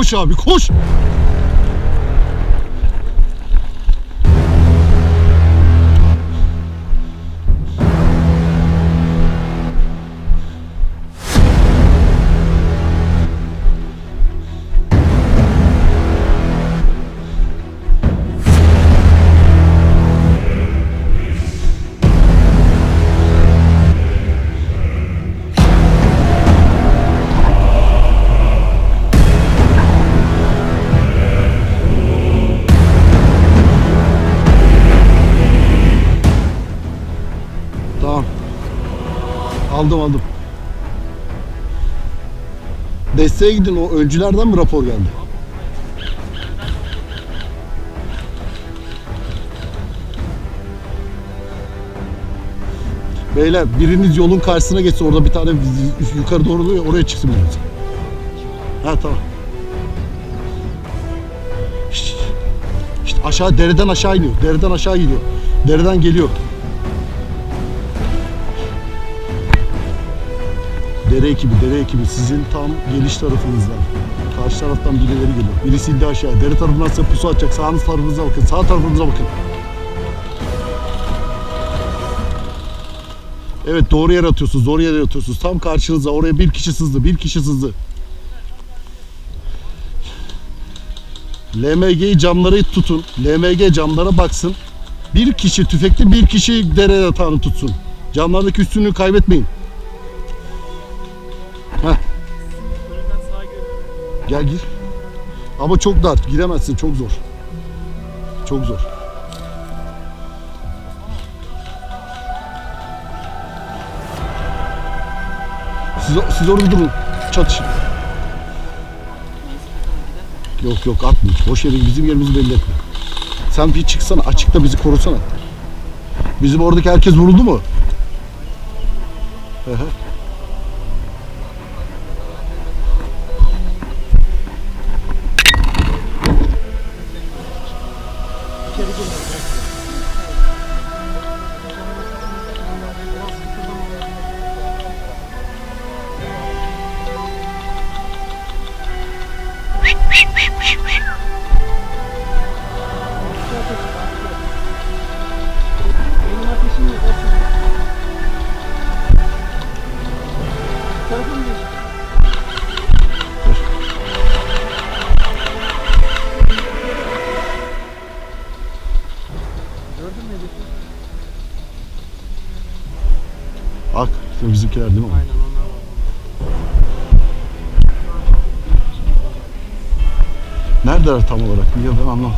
Koş abi koş. Aldım aldım. Desteğe gidin o öncülerden mi rapor geldi? Beyler biriniz yolun karşısına geçsin orada bir tane yukarı doğru oluyor oraya çıksın biriniz. Ha tamam. Şşt, aşağı dereden aşağı iniyor. Dereden aşağı gidiyor. Dereden geliyor. Dere ekibi, dere ekibi sizin tam geliş tarafınızdan. Karşı taraftan birileri geliyor. Birisi indi aşağı. Dere tarafından size pusu atacak. Sağınız tarafınıza bakın. Sağ tarafınıza bakın. Evet doğru yere atıyorsunuz. Doğru yere atıyorsunuz. Tam karşınıza. Oraya bir kişi sızdı. Bir kişi sızdı. LMG'yi camları tutun. LMG camlara baksın. Bir kişi tüfekli bir kişi dere yatağını tutsun. Camlardaki üstünlüğü kaybetmeyin. Gel gir. Ama çok dar. Giremezsin. Çok zor. Çok zor. Siz, siz orada durun. Çatışın. Yok yok atmayın. Boş yere bizim yerimizi belli etme. Sen bir çıksana. Açıkta bizi korusana. Bizim oradaki herkes vuruldu mu? Hı hı. Bizimkiler değil mi? Aynen onlar. Neredeler tam olarak? Ya ben anlam.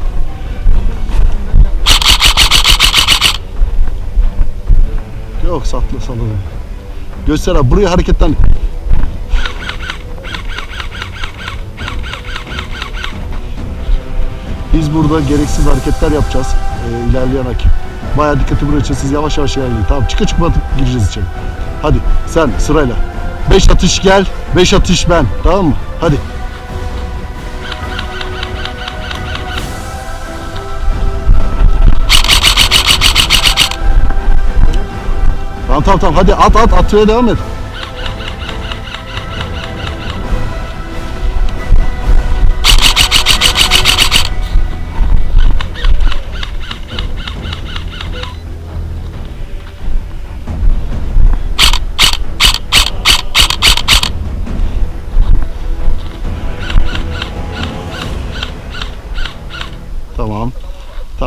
Yok saklı salalım. Göster abi buraya hareketten. Biz burada gereksiz hareketler yapacağız. Ee, ilerleyen hakim. Bayağı dikkati buraya için siz yavaş yavaş ilerleyin. Tamam çıka çıkma atıp gireceğiz içeri. Hadi sen sırayla. 5 atış gel, 5 atış ben. Tamam mı? Hadi. Tamam tamam tamam hadi at at atmaya devam et.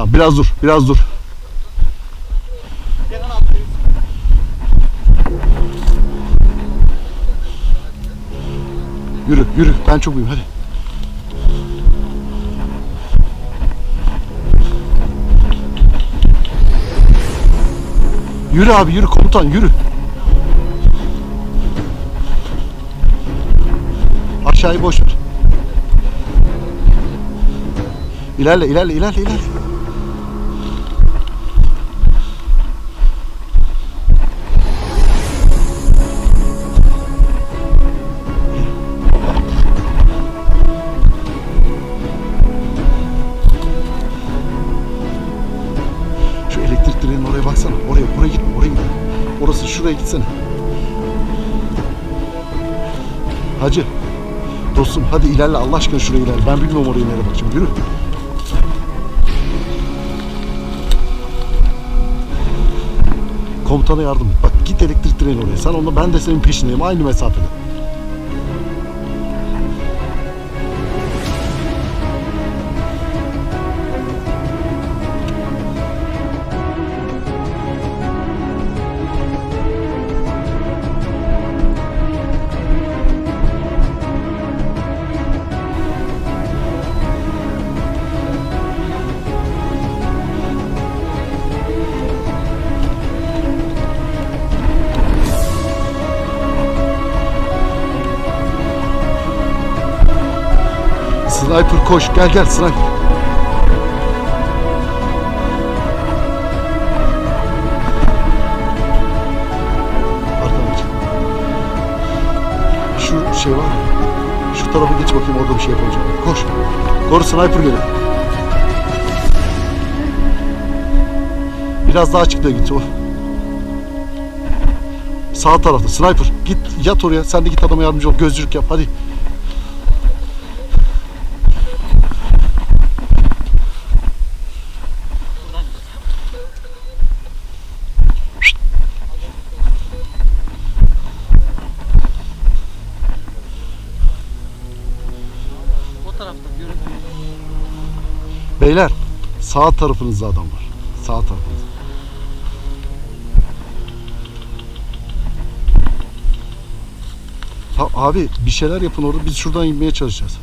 Tamam biraz dur biraz dur. Yürü yürü ben çok uyum hadi. Yürü abi yürü komutan yürü. Aşağıyı boş ver. İlerle ilerle ilerle ilerle. Gitsene. Hacı, dostum hadi ilerle Allah aşkına şuraya ilerle. Ben bilmiyorum oraya nereye bakacağım. Yürü. Komutana yardım. Bak git elektrik direğine oraya. Sen onunla ben de senin peşindeyim. Aynı mesafede. Sniper koş. Gel gel sniper. Şu şey var? Şu tarafa geç bakayım orada bir şey yapacağım. Koş. Koru sniper geliyor. Biraz daha açıkta git o. Sağ tarafta sniper. Git yat oraya. Sen de git adama yardımcı ol. Gözcülük yap hadi. Sağ tarafınızda adam var. Sağ tarafınızda. Abi bir şeyler yapın orada biz şuradan inmeye çalışacağız.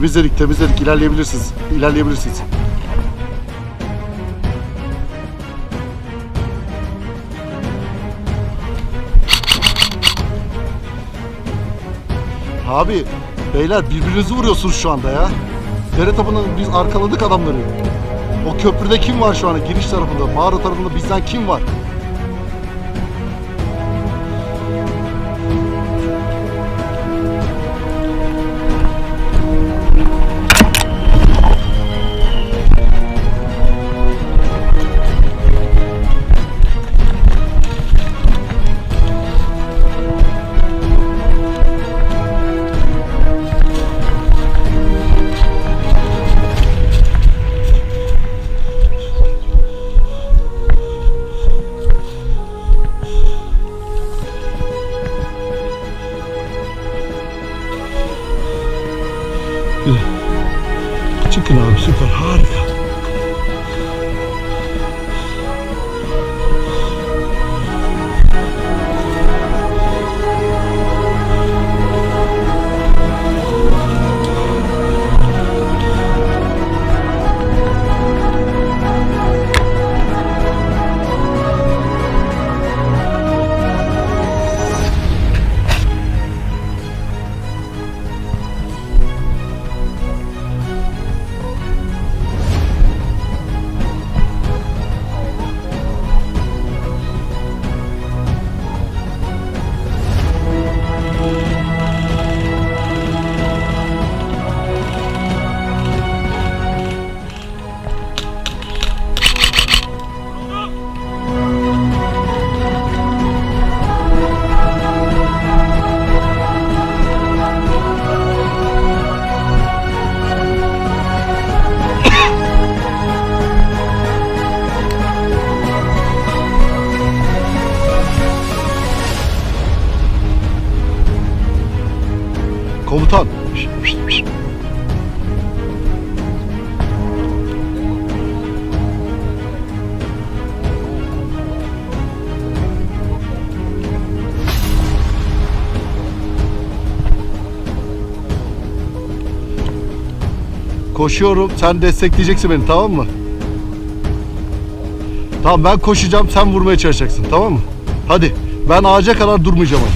Temizledik temizledik ilerleyebilirsiniz. İlerleyebilirsiniz. Abi beyler birbirinizi vuruyorsunuz şu anda ya. Dere tabanında biz arkaladık adamları. O köprüde kim var şu anda giriş tarafında, mağara tarafında bizden kim var? Çıkın abi süper harika. Koşuyorum. Sen destekleyeceksin beni tamam mı? Tamam ben koşacağım sen vurmaya çalışacaksın tamam mı? Hadi ben ağaca kadar durmayacağım hadi.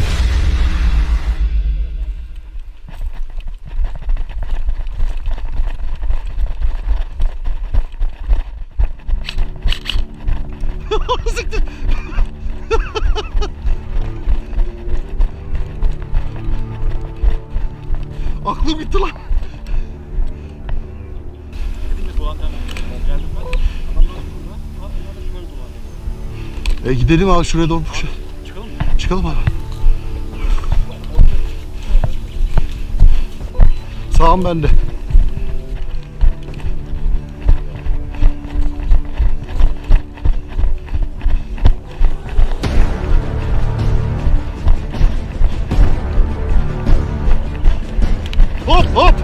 Aklım gitti lan. E gidelim abi şuraya doğru. Çıkalım mı? Çıkalım abi. Sağım bende. Hop hop.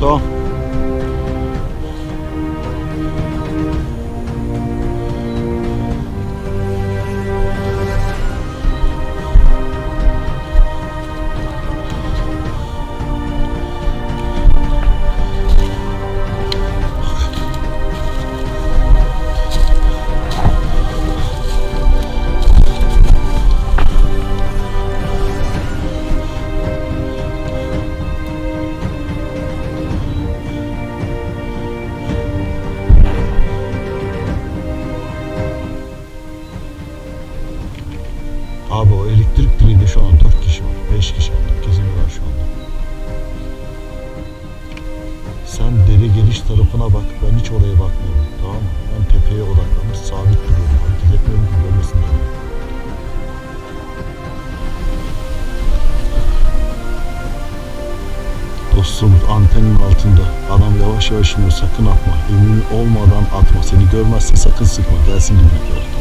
So. aşağı sakın atma. Emin olmadan atma. Seni görmezse sakın sıkma. Gelsin gibi gördüm.